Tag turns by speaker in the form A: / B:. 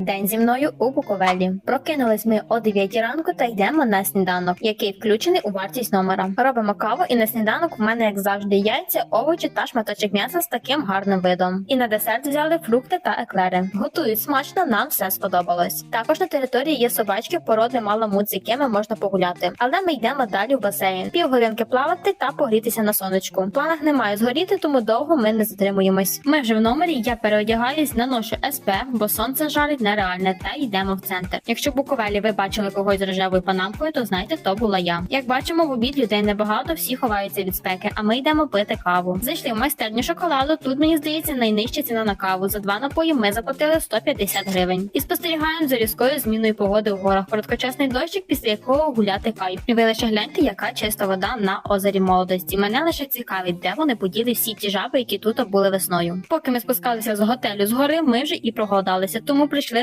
A: День зі мною у Буковелі. Прокинулись ми о 9 ранку та йдемо на сніданок, який включений у вартість номера. Робимо каву, і на сніданок в мене, як завжди, яйця, овочі та шматочок м'яса з таким гарним видом. І на десерт взяли фрукти та еклери. Готують смачно, нам все сподобалось. Також на території є собачки породи маламут, з якими можна погуляти. Але ми йдемо далі в басейн. Півгодинки плавати та погрітися на сонечку. В планах немає згоріти, тому довго ми не затримуємось. Ми вже в номері. Я переодягаюсь, наношу СП, бо сонце жарить нереальне, та йдемо в центр. Якщо Буковелі ви бачили когось з рожевою панамкою, то знайте, то була я. Як бачимо, в обід людей небагато, всі ховаються від спеки, а ми йдемо пити каву. Зайшли в майстерню шоколаду. Тут мені здається найнижча ціна на каву. За два напої ми заплатили 150 гривень. І спостерігаємо за різкою зміною погоди в горах. Короткочасний дощик, після якого гуляти кайф. І ви лише гляньте, яка чиста вода на озері молодості. Мене лише цікавить, де вони поділи всі ті жаби, які тут були весною. Поки ми спускалися з готелю з гори, ми вже і проголодалися, тому прийшли